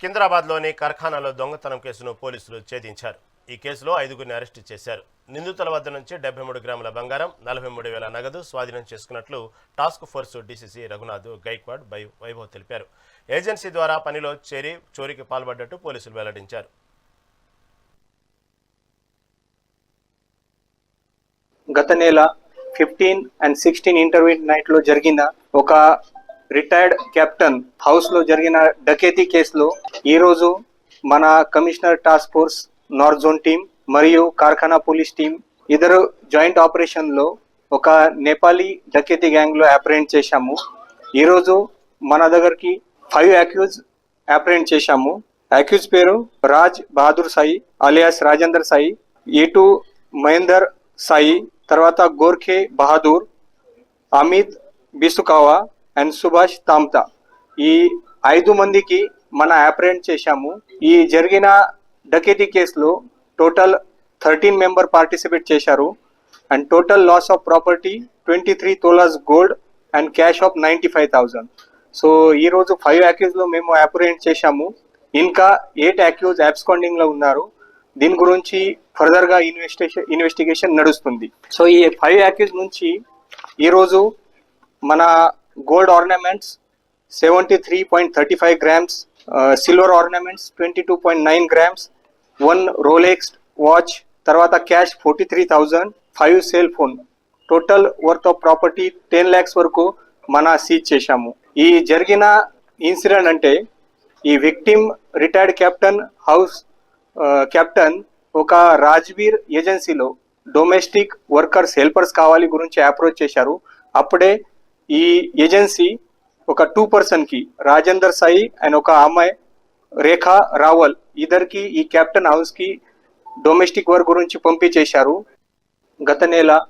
సికింద్రాబాద్లోని కార్ఖానాలో దొంగతనం కేసును పోలీసులు ఛేదించారు. ఈ కేసులో ఐదుగురిని అరెస్టు చేశారు. నిందితుల వద్ద నుంచి డెబ్బై మూడు గ్రాముల బంగారం నలభై మూడు వేల నగదు స్వాధీనం చేసుకున్నట్లు task force DCC Raghunath Gaikwad why Vaibhav తెలిపారు. ఏజెన్సీ ద్వారా పనిలో చేరి చోరీకి పాల్పడ్డట్టు పోలీసులు వెల్లడించారు. గత నెల ఫిఫ్టీన్ అండ్ సిక్స్టీన్ ఇంటర్వ్యూ నైట్లో జరిగిన ఒక రిటైర్డ్ కెప్టెన్. హౌస్లో జరిగిన డకేతీ కేసులో ఈ రోజు మన commissioner task force north zone team మరియు కార్ఖానా పోలీస్ టీం ఇద్దరు జాయింట్ ఆపరేషన్లో ఒక నేపాలీ డకేతీ గ్యాంగ్లో అప్రెంట్ చేశాము. ఈ రోజు మన దగ్గరికి ఫైవ్ అక్యూజ్ అప్రెంట్ చేశాము. అక్యూజ్ పేరు రాజ్ బహదూర్ సాయి అలియాస్ రాజేందర్ సాయి ఏటు మహేందర్ సాయి తర్వాత గోర్ఖే బహదూర్ అమిత్ బిసుకావా అండ్ సుభాష్ తామ్తా ఈ ఐదు మందికి మన అప్రెంట్ చేశాము. ఈ జరిగిన డకేటీ కేసులో టోటల్ థర్టీన్ మెంబర్ పార్టిసిపేట్ చేశారు. And total loss of property twenty three tolas gold and cash of ninety five thousand so ఈరోజు ఫైవ్ అక్యూజ్ మేము అప్రెంట్ చేశాము. ఇంకా ఎయిట్ అక్యూజ్ అబ్స్కాండింగ్లో ఉన్నారు. దీని గురించి ఫర్దర్గా ఇన్వెస్టిగేషన్ ఇన్వెస్టిగేషన్ నడుస్తుంది. సో ఈ ఫైవ్ అక్యూజ్ నుంచి ఈరోజు మన gold ornaments seventy three point thirty five grams silver ornaments twenty two point nine grams one Rolex watch తర్వాత cash forty three thousand five cell phone total worth of property ten lakhs వరకు మన seize చేశాము. ఈ జరిగిన incident అంటే ఈ victim retired captain house captain ఒక రాజ్వీర్ ఏజెన్సీలో డొమెస్టిక్ వర్కర్స్ హెల్పర్స్ కావాలి గురించి అప్రోచ్ చేశారు. అప్పుడే ఈ ఏజెన్సీ ఒక టూ పర్సన్కి రాజేందర్ సాయి అండ్ ఒక అమ్మాయి రేఖా రావల్ ఇద్దరికి ఈ కెప్టెన్ హౌస్కి డొమెస్టిక్ వర్క్ గురించి పంపించేశారు. గత నెల